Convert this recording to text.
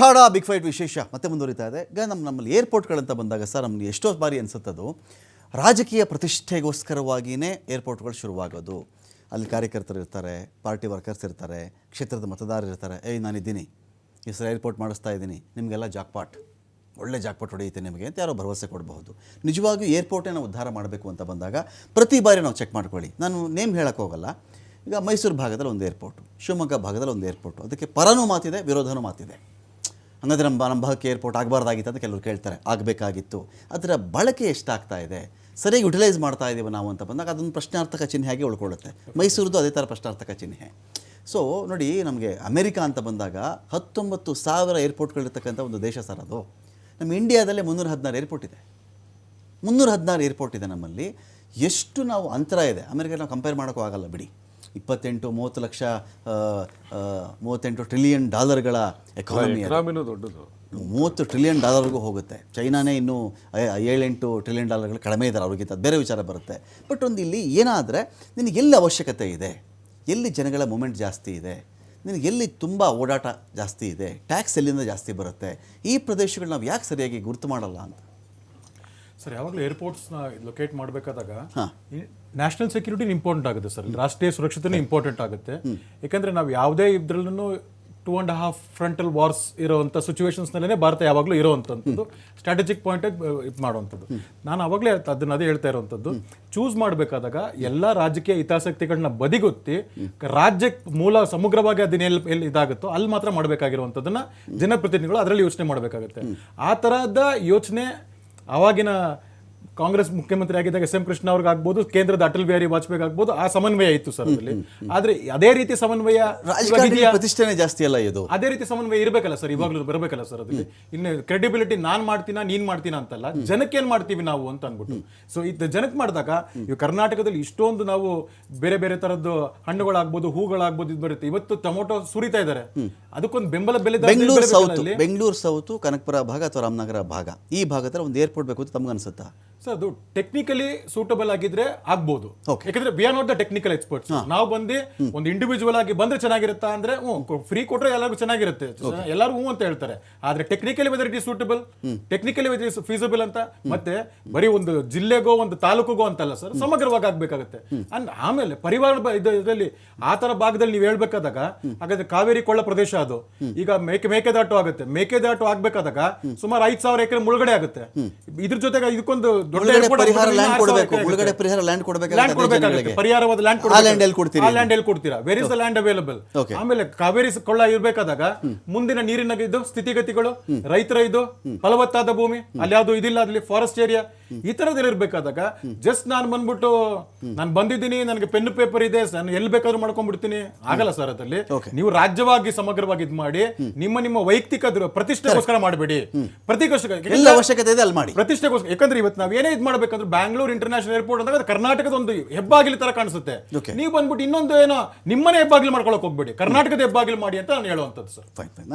ಖಾಡ, big fight ವಿಶೇಷ ಮತ್ತೆ ಮುಂದುವರಿತಾ ಇದೆ. ಈಗ ನಮ್ಮ ನಮ್ಮಲ್ಲಿ ಏರ್ಪೋರ್ಟ್ಗಳಂತ ಬಂದಾಗ ಸರ್, ನಮ್ಗೆ ಎಷ್ಟೋ ಬಾರಿ ಅನಿಸುತ್ತದು, ರಾಜಕೀಯ ಪ್ರತಿಷ್ಠೆಗೋಸ್ಕರವಾಗಿಯೇ ಏರ್ಪೋರ್ಟ್ಗಳು ಶುರುವಾಗೋದು. ಅಲ್ಲಿ ಕಾರ್ಯಕರ್ತರು ಇರ್ತಾರೆ, ಪಾರ್ಟಿ ವರ್ಕರ್ಸ್ ಇರ್ತಾರೆ, ಕ್ಷೇತ್ರದ ಮತದಾರರು ಇರ್ತಾರೆ. ಏಯ್, ನಾನಿದ್ದೀನಿ. ಈ ಸರ್ ಏರ್ಪೋರ್ಟ್ ಮಾಡಿಸ್ತಾ ಇದ್ದೀನಿ. ನಿಮಗೆಲ್ಲ ಜಾಕ್ಪಾಟ್. ಒಳ್ಳೆ ಜಾಕ್ಪಾಟ್ ಹೊಡೆಯುತ್ತೆ ನಿಮಗೆ ಅಂತ ಯಾರೋ ಭರವಸೆ ಕೊಡಬಹುದು. ನಿಜವಾಗಿಯೂ ಏರ್ಪೋರ್ಟೇ ನಾವು ಉದ್ಧಾರ ಮಾಡಬೇಕು ಅಂತ ಬಂದಾಗ ಪ್ರತಿ ಬಾರಿ ನಾವು ಚೆಕ್ ಮಾಡ್ಕೊಳ್ಳಿ. ನಾನು ನೇಮ್ ಹೇಳೋಕ್ಕೋಗಲ್ಲ ಹೋಗಲ್ಲ. ಈಗ ಮೈಸೂರು ಭಾಗದಲ್ಲಿ ಒಂದು ಏರ್ಪೋರ್ಟು, ಶಿವಮೊಗ್ಗ ಭಾಗದಲ್ಲಿ ಒಂದು ಏರ್ಪೋರ್ಟು. ಅದಕ್ಕೆ ಪರನೂ ಮಾತಿದೆ, ವಿರೋಧನೂ ಮಾತಿದೆ. ಹಂಗಾದ್ರೆ ನಮ್ಮ ನಮ್ಮ ಭಾಗಕ್ಕೆ ಏರ್ಪೋರ್ಟ್ ಆಗಬಾರ್ದಾಗಿತ್ತು ಅಂತ ಕೆಲವರು ಕೇಳ್ತಾರೆ. ಆಗಬೇಕಾಗಿತ್ತು. ಅದರ ಬಳಕೆ ಎಷ್ಟಾಗ್ತಾ ಇದೆ? ಸರಿಯಾಗಿ ಯುಟಿಲೈಸ್ ಮಾಡ್ತಾ ಇದ್ದೀವಿ ನಾವು ಅಂತ ಬಂದಾಗ ಅದೊಂದು ಪ್ರಶ್ನಾರ್ಥಕ ಚಿಹ್ನೆಯಾಗಿ ಉಳ್ಕೊಳ್ಳುತ್ತೆ. ಮೈಸೂರದ್ದು ಅದೇ ಥರ ಪ್ರಶ್ನಾರ್ಥಕ ಚಿಹ್ನೆ. ಸೊ ನೋಡಿ ನಮಗೆ ಅಮೆರಿಕ ಅಂತ ಬಂದಾಗ ಹತ್ತೊಂಬತ್ತು ಸಾವಿರ ಏರ್ಪೋರ್ಟ್ಗಳಿರ್ತಕ್ಕಂಥ ಒಂದು ದೇಶ ಸರ್ ಅದು. ನಮ್ಮ ಇಂಡಿಯಾದಲ್ಲೇ ಮುನ್ನೂರ ಹದಿನಾರು ಏರ್ಪೋರ್ಟ್ ಇದೆ. ಮುನ್ನೂರ ಹದಿನಾರು ಏರ್ಪೋರ್ಟ್ ಇದೆ ನಮ್ಮಲ್ಲಿ. ಎಷ್ಟು ನಾವು ಅಂತರ ಇದೆ. ಅಮೆರಿಕ ನಾವು ಕಂಪೇರ್ ಮಾಡೋಕ್ಕೂ ಆಗಲ್ಲ ಬಿಡಿ. ಇಪ್ಪತ್ತೆಂಟು, ಮೂವತ್ತು ಲಕ್ಷ ಮೂವತ್ತೆಂಟು ಟ್ರಿಲಿಯನ್ ಡಾಲರ್ಗಳ ಎಕಾನಮಿ ಎಕಾನಮಿನೂ ದೊಡ್ಡದು. ಮೂವತ್ತು ಟ್ರಿಲಿಯನ್ ಡಾಲರ್ಗೂ ಹೋಗುತ್ತೆ. ಚೈನಾನೇ ಇನ್ನೂ ಐ- ಏಳೆಂಟು ಟ್ರಿಲಿಯನ್ ಡಾಲರ್ಗಳು ಕಡಿಮೆ ಇದ್ದಾರೆ ಅವ್ರಿಗಿಂತ. ಅದು ಬೇರೆ ವಿಚಾರ ಬರುತ್ತೆ. ಬಟ್ ಒಂದು ಇಲ್ಲಿ ಏನಾದರೆ ನಿನಗೆ ಎಲ್ಲಿ ಅವಶ್ಯಕತೆ ಇದೆ? ಎಲ್ಲಿ ಜನಗಳ ಮೂಮೆಂಟ್ ಜಾಸ್ತಿ ಇದೆ? ನಿನಗೆ ಎಲ್ಲಿ ತುಂಬ ಓಡಾಟ ಜಾಸ್ತಿ ಇದೆ? ಟ್ಯಾಕ್ಸ್ ಎಲ್ಲಿಂದ ಜಾಸ್ತಿ ಬರುತ್ತೆ? ಈ ಪ್ರದೇಶಗಳು ನಾವು ಯಾಕೆ ಸರಿಯಾಗಿ ಗುರುತು ಮಾಡಲ್ಲ ಅಂತ? ಸರ್ ಯಾವಾಗಲೂ ಏರ್ಪೋರ್ಟ್ಸ್ನ ಲೊಕೇಟ್ ಮಾಡಬೇಕಾದಾಗ ಹಾ. ನ್ಯಾಷನಲ್ ಸೆಕ್ಯೂರಿಟಿ ಇಂಪಾರ್ಟೆಂಟ್ ಆಗುತ್ತೆ ಸರ್. ರಾಷ್ಟ್ರೀಯ ಸುರಕ್ಷತೆ ಇಂಪಾರ್ಟೆಂಟ್ ಆಗುತ್ತೆ. ಯಾಕಂದ್ರೆ ನಾವು ಯಾವುದೇ ಇದ್ರಲ್ಲೂ two and half frontal wars ಇರೋವಂಥ ಸಿಚುವೇಶನ್ಸ್ನಲ್ಲೇ ಭಾರತ ಯಾವಾಗಲೂ ಇರೋವಂಥದ್ದು ಸ್ಟ್ರಾಟಜಿಕ್ ಪಾಯಿಂಟ್ ಇದು ಮಾಡುವಂಥದ್ದು. ನಾನು ಅವಾಗಲೇ ಅದನ್ನ ಅದೇ ಹೇಳ್ತಾ ಇರೋವಂಥದ್ದು. ಚೂಸ್ ಮಾಡಬೇಕಾದಾಗ ಎಲ್ಲ ರಾಜಕೀಯ ಹಿತಾಸಕ್ತಿಗಳನ್ನ ಬದಿಗೊತ್ತಿ ರಾಜ್ಯಕ್ಕೆ ಮೂಲ ಸಮಗ್ರವಾಗಿ ಅದನ್ನ ಎಲ್ಲಿ ಎಲ್ಲಿ ಇದಾಗುತ್ತೋ ಅಲ್ಲಿ ಮಾತ್ರ ಮಾಡಬೇಕಾಗಿರುವಂಥದ್ದನ್ನು ಜನಪ್ರತಿನಿಧಿಗಳು ಅದರಲ್ಲಿ ಯೋಚನೆ ಮಾಡಬೇಕಾಗುತ್ತೆ. ಆ ಥರದ ಯೋಚನೆ ಆವಾಗಿನ ಕಾಂಗ್ರೆಸ್ ಮುಖ್ಯಮಂತ್ರಿ ಆಗಿದ್ದಾಗ ಎಸ್ ಎಂ ಕೃಷ್ಣ ಅವ್ರಿಗೆ ಆಗ್ಬೋದು ಕೇಂದ್ರದ ಅಟಲ್ ಬಿಹಾರಿ ವಾಜಪೇಯಿ ಆಗ್ಬೋದು ಆ ಸಮನ್ವಯ ಇತ್ತು ಸರ್ ಅದರಲ್ಲಿ. ಆದ್ರೆ ಅದೇ ರೀತಿ ಸಮನ್ವಯ ರಾಜಕೀಯ ಪ್ರತಿಷ್ಠೆ ಜಾಸ್ತಿ ಅಲ್ಲ ಇದು. ಅದೇ ರೀತಿ ಸಮನ್ವಯ ಇರಬೇಕಲ್ಲ ಸರ್ ಇವಾಗಲೂ ಬರಬೇಕಲ್ಲ ಸರ್ ಅದರಲ್ಲಿ. ಇನ್ನು ಕ್ರೆಡಿಬಿಲಿಟಿ ನಾನ್ ಮಾಡ್ತೀನ ನೀನ್ ಮಾಡ್ತೀನ ಅಂತಲ್ಲ. ಜನಕ್ಕೆ ಏನ್ ಮಾಡ್ತೀವಿ ನಾವು ಅಂತ ಅನ್ಬಿಟ್ಟು ಸೊ ಇದು ಜನಕ್ಕೆ ಮಾಡಿದಾಗ ಇವು ಕರ್ನಾಟಕದಲ್ಲಿ ಇಷ್ಟೊಂದು ನಾವು ಬೇರೆ ಬೇರೆ ತರದ್ದು ಹಣ್ಣುಗಳಾಗ್ಬೋದು ಹೂಗಳಾಗ್ಬೋದು ಇದು ಬರುತ್ತೆ. ಇವತ್ತು ಟೊಮೊಟೊ ಸುರಿತಾ ಇದಾರೆ. ಅದಕ್ಕೊಂದು ಬೆಂಬಲ ಬೆಲೆ ಬೆಂಗಳೂರು ಸೌತ್. ಬೆಂಗಳೂರು ಸೌತು ಕನಕಪುರ ಭಾಗ ಅಥವಾ ರಾಮನಗರ ಭಾಗ ಈ ಭಾಗದಲ್ಲಿ ಒಂದು ಏರ್ಪೋರ್ಟ್ ಬೇಕು ಅಂತ ತಮ್ಗೆ ಅನ್ಸುತ್ತಾ? ಸರ್ ಅದು ಟೆಕ್ನಿಕಲಿ ಸೂಟಬಲ್ ಆಗಿದ್ರೆ ಆಗ್ಬೋದು. ಯಾಕಂದ್ರೆ we are not the technical experts ನಾವು ಬಂದು ಒಂದು ಇಂಡಿವಿಜುವಲ್ ಆಗಿ ಬಂದ್ರೆ ಚೆನ್ನಾಗಿರುತ್ತಾ ಅಂದ್ರೆ ಫ್ರೀ ಕೊಟ್ರೆ ಎಲ್ಲರಿಗೂ ಚೆನ್ನಾಗಿರುತ್ತೆ. ಎಲ್ಲರೂ ಹ್ಞೂ ಅಂತ ಹೇಳ್ತಾರೆ. ಆದ್ರೆ technically whether it is suitable technically whether is feasible ಅಂತ ಮತ್ತೆ ಬರೀ ಒಂದು ಜಿಲ್ಲೆಗೋ ಒಂದು ತಾಲೂಕುಗೋ ಅಂತಲ್ಲ ಸರ್ ಸಮಗ್ರವಾಗಿ ಆಗ್ಬೇಕಾಗುತ್ತೆ. ಅಂಡ್ ಆಮೇಲೆ ಪರಿವಾರ ಇದರಲ್ಲಿ ಆ ತರ ಭಾಗದಲ್ಲಿ ನೀವು ಹೇಳ್ಬೇಕಾದಾಗ ಹಾಗಾದ್ರೆ ಕಾವೇರಿ ಕೊಳ್ಳ ಪ್ರದೇಶ ಅದು. ಈಗ ಮೇಕೆ ಮೇಕೆದಾಟು ಆಗುತ್ತೆ. ಮೇಕೆದಾಟು ಆಗ್ಬೇಕಾದಾಗ ಸುಮಾರು ಐದ್ ಸಾವಿರ ಎಕರೆ ಮುಳುಗಡೆ ಆಗುತ್ತೆ. ಇದ್ರ ಜೊತೆಗೆ ಇದಕ್ಕೊಂದು ಪರಿಹಾರ ಲ್ಯಾಂಡ್ ಕೊಡಬೇಕು ಮುಳುಗಡೆ ಪರಿಹಾರ ಲ್ಯಾಂಡ್ ಲ್ಯಾಂಡ್ ಕೊಡಬೇಕಾಗುತ್ತೆ. ಪರಿಹಾರವಾದ ಲ್ಯಾಂಡ್ ಆ ಲ್ಯಾಂಡ್ ಎಲ್ಲಿ ಕೊಡ್ತೀರಿ ಆ ಲ್ಯಾಂಡ್ ಎಲ್ಲಿ ಕೊಡ್ತೀರಾ? Where is the land available ಆಮೇಲೆ ಕಾವೇರಿ ಕೊಳ್ಳ ಇರಬೇಕಾದಾಗ ಮುಂದಿನ ನೀರಿನ ಇದು ಸ್ಥಿತಿಗತಿಗಳು ರೈತರ ಇದು ಫಲವತ್ತಾದ ಭೂಮಿ ಅಲ್ಲಿ ಯಾವ್ದು ಇದಿಲ್ಲ ಅಲ್ಲಿ ಫಾರೆಸ್ಟ್ ಏರಿಯಾ ಈ ತರದಲ್ಲಿ ಇರಬೇಕಾದಾಗ ಜಸ್ಟ್ ನಾನು ಬಂದ್ಬಿಟ್ಟು ನಾನು ಬಂದಿದ್ದೀನಿ ನನಗೆ ಪೆನ್ ಪೇಪರ್ ಇದೆ ನಾನು ಎಲ್ಲಿ ಬೇಕಾದ್ರೂ ಮಾಡ್ಕೊಂಡ್ಬಿಡ್ತೀನಿ. ಆಗಲ್ಲ ಸರ್ ಅದರಲ್ಲಿ. ನೀವು ರಾಜ್ಯವಾಗಿ ಸಮಗ್ರವಾಗಿ ಇದು ಮಾಡಿ ನಿಮ್ಮ ನಿಮ್ಮ ವೈಯಕ್ತಿಕ ಪ್ರತಿಷ್ಠೆಗೋಸ್ಕರ ಮಾಡಬೇಡಿ. ಪ್ರತಿಗೋಸ್ಕರ ಅವಶ್ಯಕತೆ ಇದೆ ಅಲ್ಲಿ ಮಾಡಿ. ಪ್ರತಿಷ್ಠೆಗೋಸ್ಕರ ಯಾಕಂದ್ರೆ ಇವತ್ತು ನಾವ್ ಏನೇ ಇದು ಮಾಡಬೇಕಂದ್ರೆ ಬ್ಯಾಂಗ್ಳೂರ್ ಇಂಟರ್ನ್ಯಾಷನಲ್ ಏರ್ಪೋರ್ಟ್ ಅಂದಾಗ ಅದು ಕರ್ನಾಟಕದ ಒಂದು ಹೆಬ್ಬಾಗಿಲು ತರ ಕಾಣಿಸುತ್ತೆ. ನೀವು ಬಂದ್ಬಿಟ್ಟು ಇನ್ನೊಂದು ಏನೋ ನಿಮ್ಮನೆ ಹೆಬ್ಬಾಗಿಲು ಮಾಡ್ಕೊಳಕ್ ಹೋಗ್ಬೇಡಿ. ಕರ್ನಾಟಕದ ಹೆಬ್ಬಾಗಿಲು ಮಾಡಿ ಅಂತ ನಾನು ಹೇಳುವಂಥದ್ದು ಸರ್ ಫೈನ್ ಫೈನ್